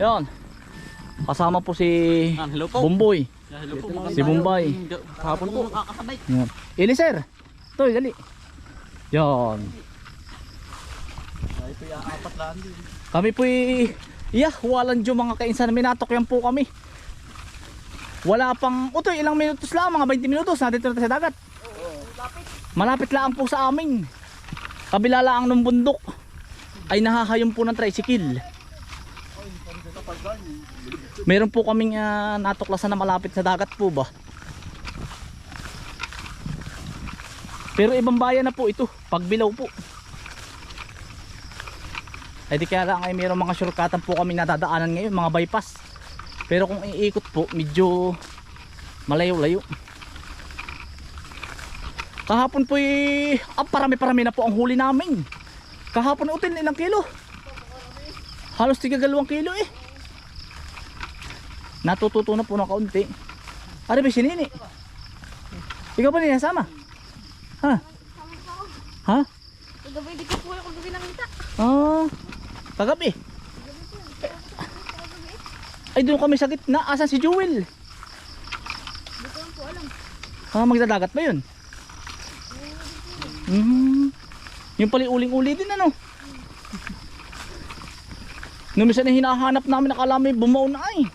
Yan. Kasama po si Ah, hello po. Bumboy. Yeah, hello po. Si. Bombay. Hapon po. Nakakasabay. Yan. Ili sir. Toy, dali. Yan. Ay, yung apat lang din. Kami po iya, walang dyo mga kainsan. Minatok yan po kami. Wala pang, utoy, ilang minutos lang, mga 20 minutos, nandito na sa dagat. Malapit lang po sa amin. Kabila lang ng bundok. Ay nahahayom po ng tricycle. Meron po kaming ah, natuklasan na malapit sa dagat po ba? Pero ibang bayan na po ito, pagbilaw po. Ay di kaya lang ay mayroong mga shortcutan po kami nadadaanan ngayon, mga bypass. Pero kung iikot po, medyo malayo-layo. Kahapon po eh, ah, parami-parami na po ang huli namin. Kahapon utin ilang kilo? Halos tigagalawang kilo eh. Natututo na po ng kaunti. Ari ba sinini? Ikaw ba ninasama? Ha? Ha? Kagabi, di ko po ako kagabi nakita. Ah, kagabi. Ay, doon kami sa gitna. Asan si Jewel? Di ko po alam. Ah, magdadagat ba yun? Hmm. Yung pala uling-uli din ano? Nung minsan na hinahanap namin nakala may bumaw na ay.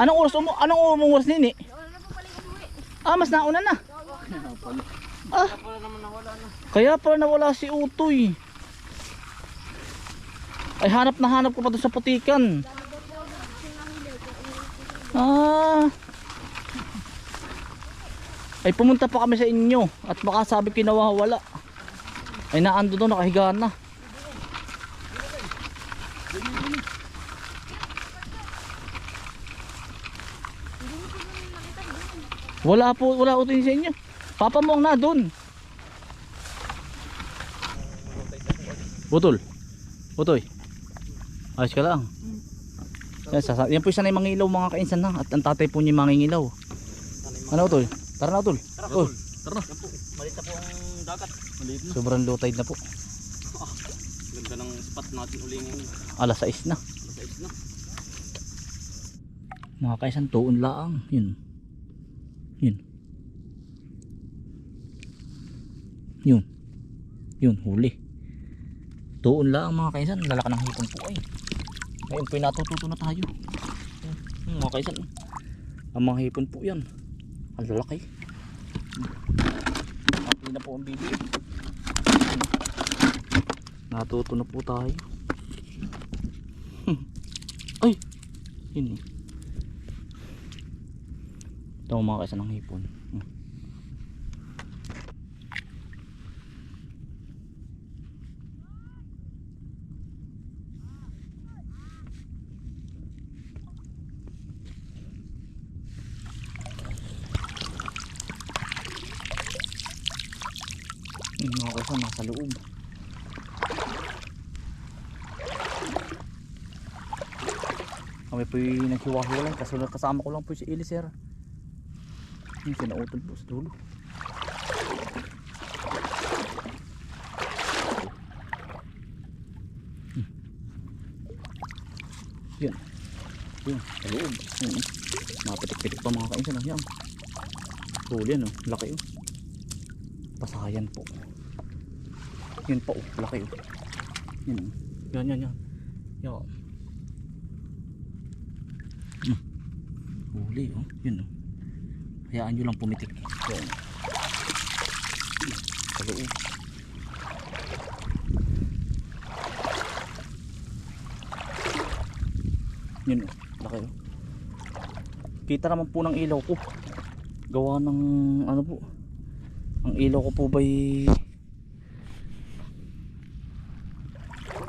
Anong oras umu anong oras nini? Pala yung umuwi. Ah, mas nauna na. Ah. Kaya pala nawala si Utoy. Ay hanap na hanap ko pa doon sa putikan. Ah. Ay pumunta pa kami sa inyo at baka sabi kinawawala. Ay naando doon nakahiga na. Wala po, wala utoy sa inyo. Papa mo ang na doon. Butol. Butoy. Ayos ka lang. Yan, sasa yan po yung mangilaw mga kainsan na at ang tatay po niya mangingilaw. Ano Utol? Tara na Utol. Tara, Utol. Tara na. Malit na po ang dagat. Maliit na. Sobrang low tide na po. Ganda ng spot natin uli ngayon. Alas 6 na. Sa is na. Mga kainsan tuon laang. Yun. Yun. Yun. Yun, huli. Tuon lang mga kaisan, lalaka ng hipon po ay. Ngayon po natututo na tayo. Yun, mga kaisan. Ang mga hipon po yan. Ang lalaki. Mati na po ang bibi. Natuto na po tayo. ay! Yun eh. Ito kaisan ng hipon. Yung mga kaisan nasa loob. Kami po yung naghiwa-hiwalay kasunod kasama ko lang po si Eliser. Yung sinautol po sa dulo. Hmm. Yun. Yun, sa loob. Oh. Mapitik-pitik pa mga kainsan. Yan. Huli yan, oh. Laki oh. Pasayan po. Yun po, oh. Laki oh. Yun, oh. Yan, yan, yan. Yan. Hmm. Huli oh. Yun oh. Hayaan nyo lang pumitik. Yan. Sa loob. Yun oh. Laki oh. Kita naman po ng ilaw ko. Gawa ng ano po. Ang ilaw ko po ba'y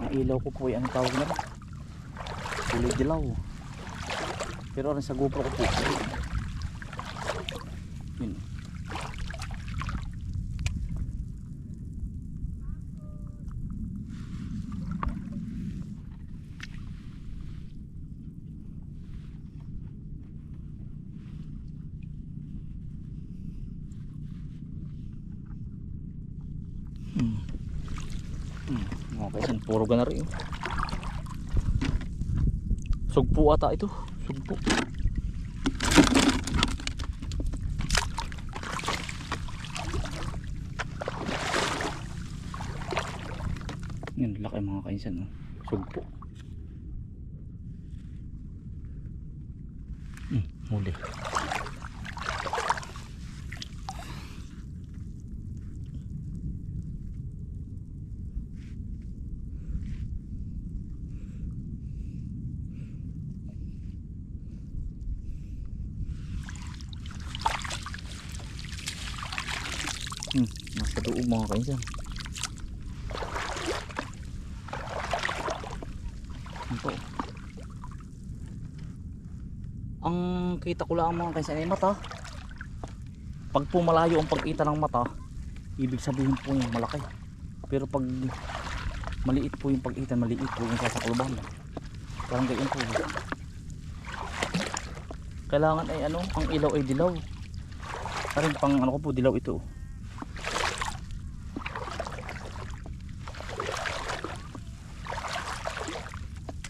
ang ilaw ko po ay ang tawag na? Kulay dilaw. Pero rin sa GoPro ko po. Yun. Hmm. Hmm. Okay, san puro ganari. Sugpo ata ito. Sugpo. Yan, laki mga kainsan. Oh. Sugpo. Hmm, huli. Hmm, nasa loob mga kainsan. Ito. Ang kita ko lang mga kainsan ay mata. Pag po malayo ang pagkita ng mata, ibig sabihin po yung malaki. Pero pag maliit po yung pagkita, maliit po yung sasakluban. Parang ganyan po. Kailangan ay ano, ang ilaw ay dilaw. Parang pang ano ko po, dilaw ito.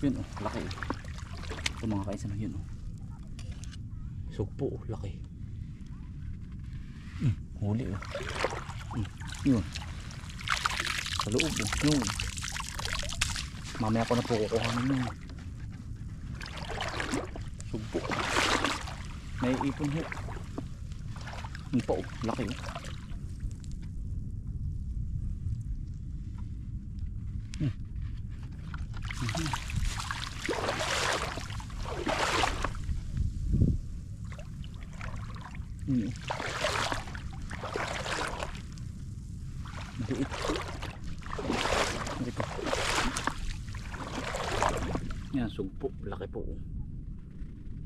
Yun oh, laki. Ito mga kaisa na yun oh. Sugpo oh, laki. Hmm, huli oh. Hmm, yun. Sa loob oh, yun. Mamaya ko na po kukuhanin yun. Sugpo. May ipon ho. Yun pa oh, laki oh. Hmm. Maliit. Dito. Yan, sugpo. Laki po.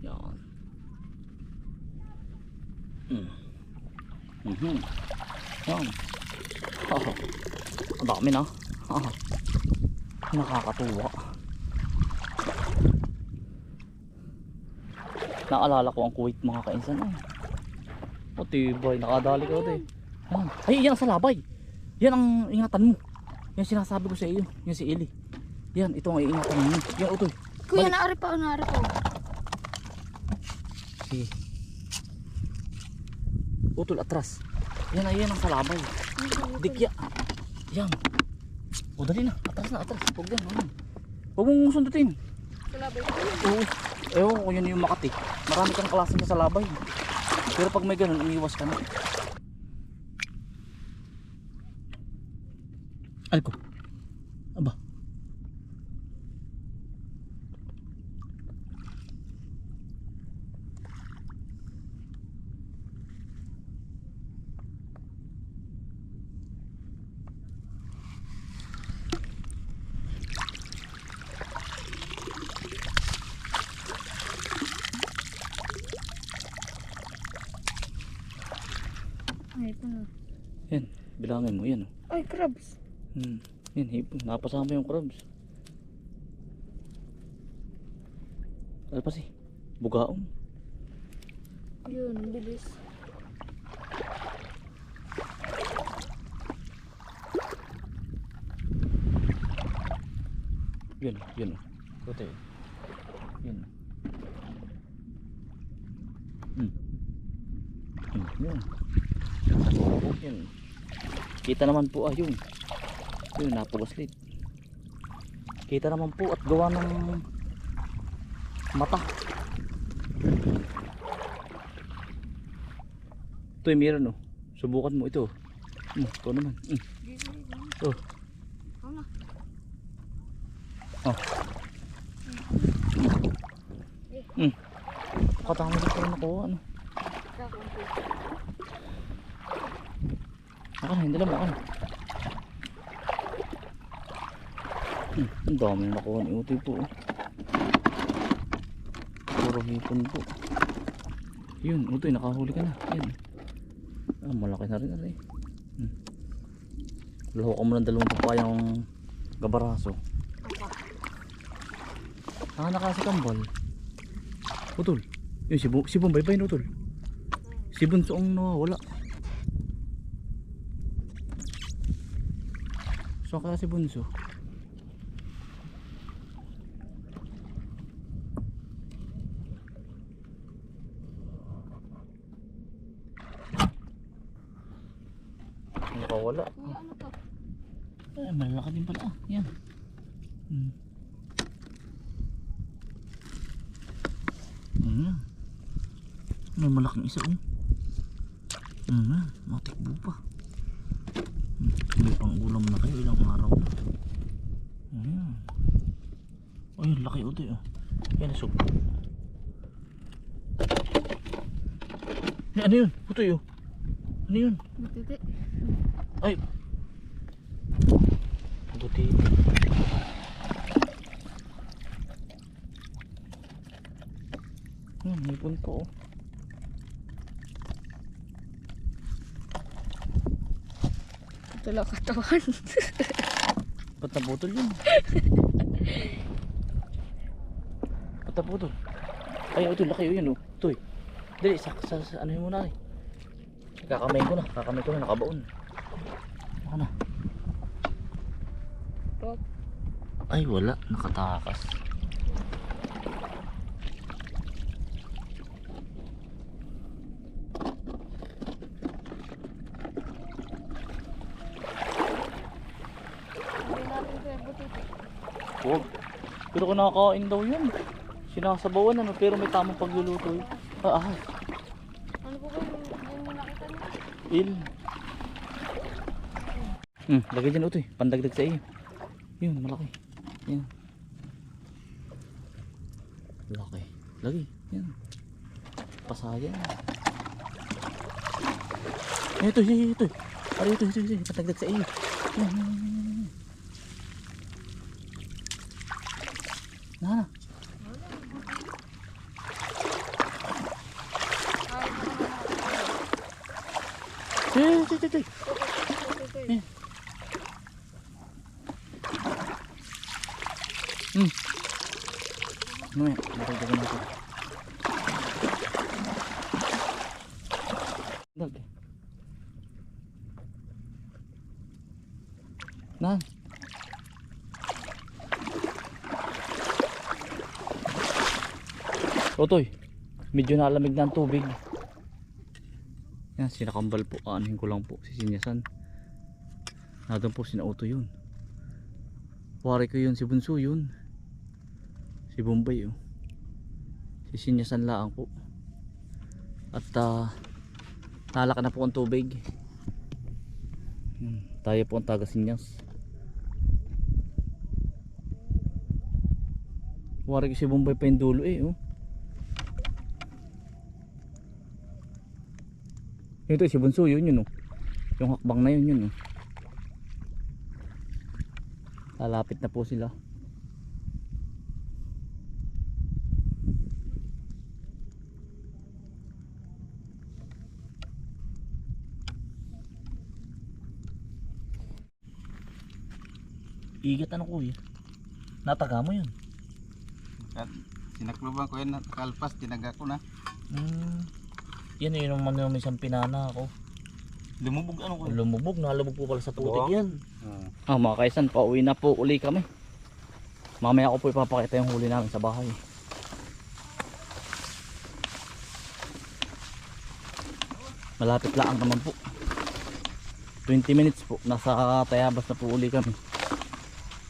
Yan. Mm. Mhm. Yan. Oh. Ang dami na. Ah. Nakakatuwa. Naalala ko ang Kuwait mga kainsan. Oh. O tibay, nakadali ka din. Yan. Ay, yan ang salabay. Yan ang ingatan mo. Yan sinasabi ko sa iyo. Yan si Eli. Yan, ito ang iingatan mo. Yan, utoy. Kuya, naari pa, naari pa. Sige. Utol atras. Yan ay yan ang salabay. Dikya. Yan. O dali na. Atras na, atras. Huwag yan. Huwag mong sundutin. Kalabay ko. Oo. Ewan ko yun yung Makati. Marami kang klase sa salabay. Pero pag may ganun, umiwas ka na. Ay ko. Aba. Ay, ito na. Yan. Bilangin mo. Yan. oh. Ay, crabs. Hmm. Yan. Hipon. Napasama yung crabs. Ano pa si? Bugaong. Yun, bilis. Yun. Yun. Kote. Yun. Hmm. Hmm. Yun. Oo, yun. Kita naman po ah yun. Napuguslit. Kita naman po at gawa ng mata. Ito yung meron oh. Subukan mo ito. Hmm, ito naman. Dito. Oh. Na. Oh. Hmm. Katama dito rin ako. Ano? Ako, ako. Na, hindi lang na. Hmm, ang dami nakuha ni Utoy po. oh. Puro hipon po. Yun, Utoy, nakahuli ka na. Yan. Ah, malaki na rin na rin. Hmm. Laho mo ng dalawang papayang gabaraso. Ah, nakasi kambal. Utol. Yun, si, Bu si Bombay ba yun, Utol? Si Bunso ang nawawala. Bunso kaya si Bunso. Nakawala. Kuya, ano to? Eh, malaki din pala. Ah, yan. Hmm. Ayan. May malaking isa oh. Ayan, matikbo pa. May pang ulam na kayo ilang araw na. Ayan. Ay, laki utoy oh. Yan, sugpo. Eh, ano yun? Utoy oh. Ano yun? Matiti. Ay. Buti. Hmm, may punto oh. Ito lang katawan. Ba't naputol yun? Ba't naputol? Ay, ito, laki yun oh. Ito eh. Dali, sa, sa, sa ano yun muna eh. Kakamay ko na, kakamay ko na, nakabaon. Ano na? Ay, wala, nakatakas. Hindi natin kuya butiti. Huwag. Pero kinakain daw yun. Sinasabawan ano, pero may tamang pagluluto yun. Ah, ah, Ano po kayo? Yan yung nakita niyo? il. Hmm, lagay dyan utoy. Pandagdag sa iyo. Yun, malaki. Yan. Laki. Lagi. Yan. Pasaya. Ito, ito, ito. Ari, ito, ito, ito. Pandagdag sa iyo. Yan, yan, yan, yan, yan. Na, na. Kahit na naman Eh, ito, ito, ito. nakita. Hmm. Ano yan? Nakagdagan natin. Dag. Nan. Otoy, medyo nalamig na ang tubig. Yan, sinakambal po. Aanhin ko lang po si Sinyasan. Nadon po sinauto yun. Wari ko yun si Bunso yun. Si Bombay oh. Si Sinyasan laang po. At uh, nalaka na po ang tubig. Hmm, tayo po ang taga Sinyas. Wari ko si Bombay pa yung dulo eh oh. Ito si Bunso yun yun oh. Yung hakbang na yun yun oh. Lalapit na po sila. Igat ano kuya? Nataga mo yun. Sinakluban ko yan, kalpas, tinaga ko na. Hmm. Yan yun yung mga may isang pinana ako. Lumubog ano ko. Lumubog, nalubog po pala sa putik Oo. yan. Oh. Ah mga kaisan, pauwi na po uli kami. Mamaya ko po ipapakita yung huli namin sa bahay. Malapit lang naman po. 20 minutes po. Nasa Tayabas na po uli kami.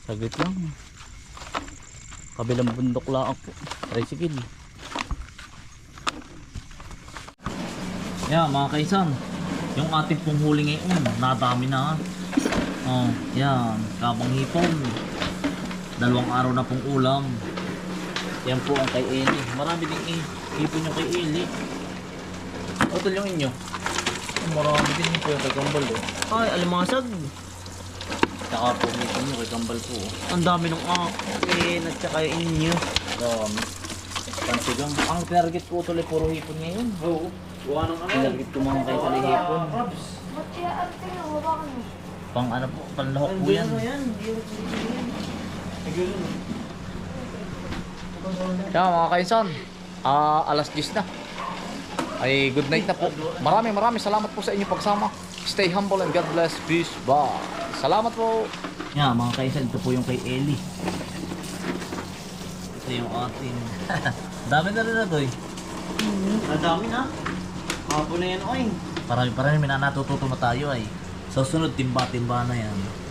Saglit lang. Kabilang bundok lang po. Tricycle. Yeah, mga kaisan. Yung ating pong huli ngayon, nadami na. Oh, yan. Kabang hipon. Dalawang araw na pong ulam. Yan po ang kay Eli. Marami ding i- hipon yung kay Eli. Otol yung inyo. Marami din yung kay Kambal. Oh. Ay, alimasag. Saka po hipon yung kay Kambal po. oh. Ang dami ng akin at saka yung inyo. Dami. Pansigang. Ang target po tuloy puro hipon ngayon. Oo. Buwan ng ano. Target ko mga kay tuloy hipon. Ba't kaya ano tayo? Hawakan mo. Pang ano po, panlahok po yan. Kaya mga kaisan, ah, alas 10 na. Ay good night na po. Maraming maraming salamat po sa inyong pagsama. Stay humble and God bless. Peace. Bye. Salamat po. Yan mga kaisan, ito po yung kay Eli. Ito yung ating. Dami na rin na to eh. Ang dami na. Hapon na yan oy. Parami parami may natututo na tayo ay. Sa sunod, timba-timba na yan.